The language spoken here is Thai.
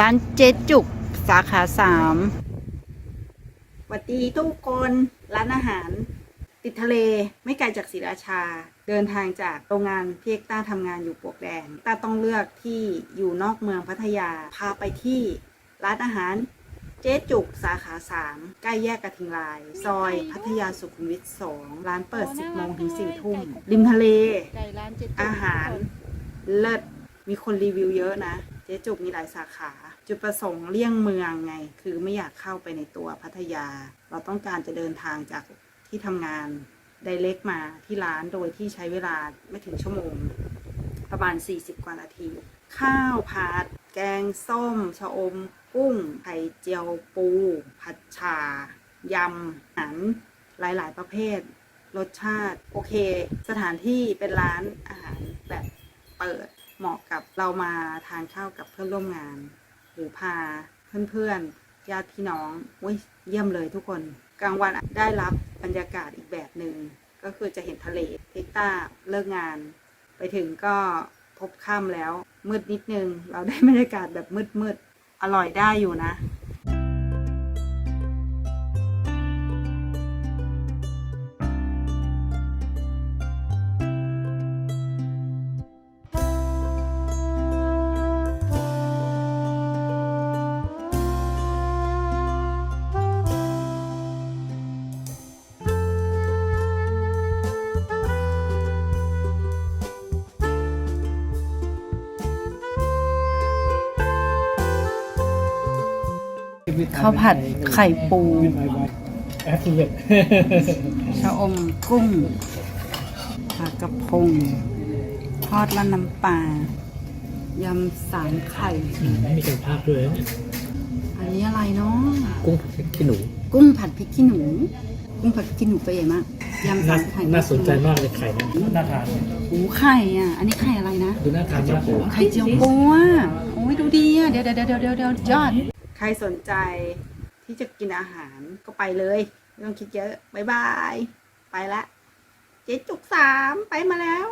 ร้านเจ๊จุกสาขาสามสวัสดีทุกคนร้านอาหาร ติดทะเลไม่ไกลจากศรีราชา เดินทางจากโรงงานพี่เอกต้าทำงานอยู่ปลวกแดงต้าต้องเลือกที่อยู่นอกเมืองพัทยา พาไปที่ร้านอาหารเจ๊จุกสาขาสามใกล้แยกกระทิงลาย ซอยพัทยาสุขุมวิทสองร้านเปิด 10โมงถึง4ทุ่ม ริมทะเลไก่ร้านเจ๊จุกอาหาร เลิศมีคนรีวิวเยอะนะเจ๊จุกมีหลายสาขา จุดประสงค์เลี่ยงเมืองไง คือไม่อยากเข้าไปในตัวพัทยา เราต้องการจะเดินทางจากที่ทำงานไดเล็กมาที่ร้านโดยที่ใช้เวลาไม่ถึงชั่วโมง ประมาณ 40 กว่านาที ข้าวผัดแกงส้ม ชะอม กุ้งไข่เจียวปู ผัดฉ่ายำอาหารหลายๆ ประเภท รสชาติ โอเค สถานที่เป็นร้านอาหารแบบเปิด เหมาะกับเรามาทานข้าวกับเพื่อนร่วมงาน หรือพาเพื่อนๆญาติพี่น้องอุ้ยเยี่ยมเลยทุกคนกลางวันได้รับบรรยากาศอีกแบบหนึ่งก็คือจะเห็นทะเลเตกต้าเลิกงาน ไปถึงก็พบค่ำแล้วมืดนิดนึง เราได้บรรยากาศแบบมืดๆอร่อยได้อยู่นะ ข้าวผัดไข่ปูแอฟฟูเวตชะอมกุ้งปลากระพง ทอดราดน้ำปลายำสามไข่ มีเป็นภาพด้วยนะอันนี้อะไรเนาะกุ้งผัดพริกขี้หนู กุ้งผัดพริกขี้หนู กุ้งผัดพริกขี้หนูตัวใหญ่มากยำน่าสามไข่น่าสนใจมากเลยไข่นะน่าทานโอ้ไข่อะ อันนี้ไข่อะไรนะ ดูน่าทานมากเลยไข่เจียวปูอะโอ้ยดูดีอะ เดี๋ยวเดี๋ยวเดี๋ยวเดี๋ยวเดี๋ยวยอด ใครสนใจที่จะกินอาหารก็ไปเลย ไม่ต้องคิดเยอะบายบาย ไปละ เจ๊จุกสามไปมาแล้ว